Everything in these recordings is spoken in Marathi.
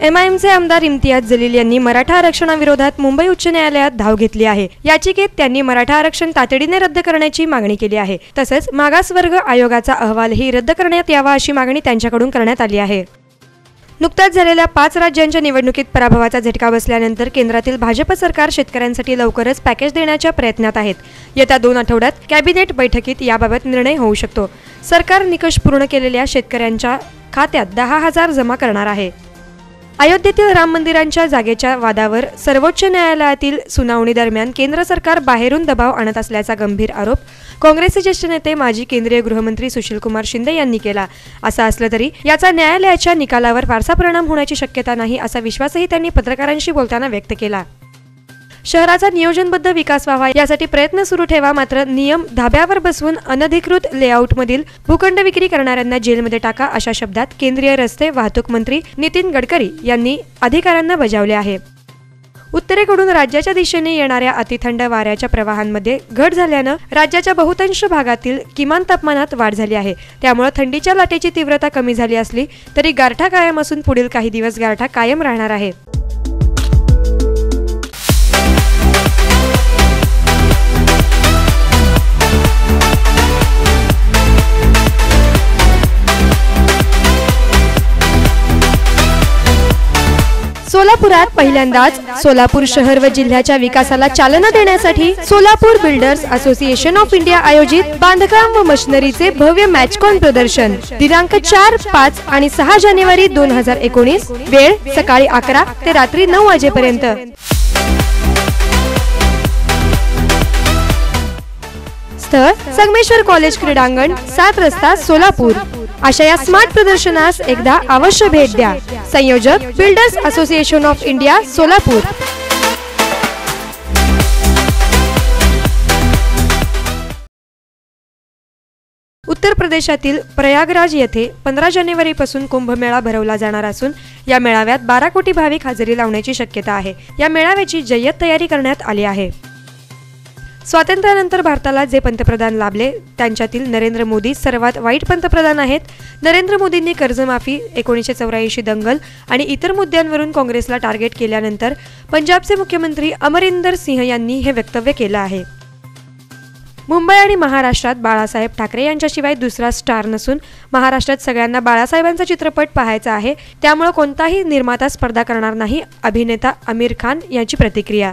एमआयएमचे आमदार इम्तियाज जलील यांनी मराठा आरक्षणाविरोधात मुंबई उच्च न्यायालयात धाव घेतली आहे. याचिकेत त्यांनी मराठा आरक्षण तातडीने रद्द करण्याची मागणी केली आहे. तसंच मागासवर्ग आयोगाचा अहवालही रद्द करण्यात यावा अशी मागणी त्यांच्याकडून करण्यात आली आहे. नुकत्याच झालेल्या पाच राज्यांच्या निवडणुकीत पराभवाचा झटका बसल्यानंतर केंद्रातील भाजप सरकार शेतकऱ्यांसाठी लवकरच पॅकेज देण्याच्या प्रयत्नात आहेत. येत्या दोन आठवड्यात कॅबिनेट बैठकीत याबाबत निर्णय होऊ शकतो. सरकार निकष पूर्ण केलेल्या शेतकऱ्यांच्या खात्यात दहा हजार जमा करणार आहे. अयोध्येतील राम मंदिरांच्या जागेच्या वादावर सर्वोच्च न्यायालयातील सुनावणी दरम्यान केंद्र सरकार बाहेरून दबाव आणत असल्याचा गंभीर आरोप काँग्रेसचे ज्येष्ठ नेते माजी केंद्रीय गृहमंत्री सुशीलकुमार शिंदे यांनी केला. असं असलं तरी याचा न्यायालयाच्या निकालावर फारसा परिणाम होण्याची शक्यता नाही असा विश्वासही त्यांनी पत्रकारांशी बोलताना व्यक्त केला. शहराचा नियोजनबद्ध विकास व्हावा यासाठी प्रयत्न सुरू ठेवा मात्र नियम धाब्यावर बसवून अनधिकृत लेआउटमधील भूखंड विक्री करणाऱ्यांना जेलमध्ये टाका अशा शब्दात केंद्रीय रस्ते वाहतूक मंत्री नितीन गडकरी यांनी अधिकाऱ्यांना बजावले आहे. उत्तरेकडून राज्याच्या दिशेने येणाऱ्या अतिथंड वाऱ्याच्या प्रवाहांमध्ये घट झाल्यानं राज्याच्या बहुतांश भागातील किमान तापमानात वाढ झाली आहे. त्यामुळे थंडीच्या लाटेची तीव्रता कमी झाली असली तरी गारठा कायम असून पुढील काही दिवस गारठा कायम राहणार आहे. सोलापुरात पहिल्यांदाच सोलापूर शहर व जिल्ह्याच्या विकासाला चालना देण्यासाठी Solapur builders association of India आयोजित बांधकाम व मशिनरीचे भव्य मॅचकॉन प्रदर्शन. दिनांक चार पाच आणि सहा जानेवारी दोन हजार एकोणीस वेळ सकाळी अकरा ते रात्री नऊ वाजेपर्यंत. स्थळ संगमेश्वर कॉलेज क्रीडांगण सात रस्ता सोलापूर. अशा या स्मार्ट प्रदर्शनास एकदा अवश्य भेट द्या. संयोजक builders association of India Solapur. उत्तर प्रदेशातील प्रयागराज येथे पंधरा जानेवारीपासून कुंभमेळा भरवला जाणार असून या मेळाव्यात बारा कोटी भाविक हजेरी लावण्याची शक्यता आहे. या मेळाव्याची जय्यत तयारी करण्यात आली आहे. स्वातंत्र्यानंतर भारताला जे पंतप्रधान लाभले त्यांच्यातील नरेंद्र मोदी सर्वात वाईट पंतप्रधान आहेत. नरेंद्र मोदींनी कर्जमाफी एकोणीसशे चौऱ्याऐंशी दंगल आणि इतर मुद्द्यांवरून काँग्रेसला टार्गेट केल्यानंतर पंजाबचे मुख्यमंत्री अमरिंदर सिंह यांनी हे वक्तव्य केलं आहे. मुंबई आणि महाराष्ट्रात बाळासाहेब ठाकरे यांच्याशिवाय दुसरा स्टार नसून महाराष्ट्रात सगळ्यांना बाळासाहेबांचा चित्रपट पाहायचा आहे. त्यामुळे कोणताही निर्माता स्पर्धा करणार नाही अभिनेता आमिर खान यांची प्रतिक्रिया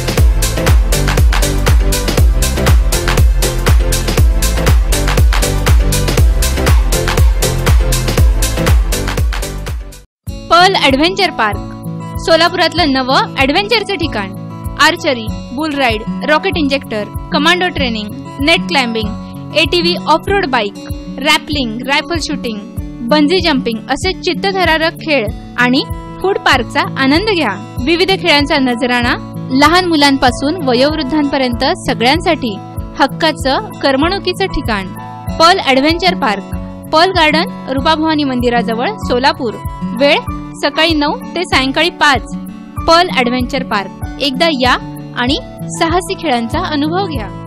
Pearl adventure park. सोलापुरातलं नवं ॲडव्हेंचरचं ठिकाण. Archery bull ride rocket injector commando training net climbing ATV off road bike rappelling rifle shooting bungee jumping असे चित्तथरारक खेळ आणि फूड पार्कचा आनंद घ्या. विविध खेळांचा नजराणा लहान मुलांपासून वयोवृद्धांपर्यंत सगळ्यांसाठी हक्काचं करमणुकीचं ठिकाण. Pearl adventure park. Pearl garden Rupabhavani मंदिराजवळ सोलापूर. वेळ सकाळी नऊ ते सायंकाळी पाच. Pearl adventure park. एकदा या आणि साहसी खेळांचा अनुभव घ्या.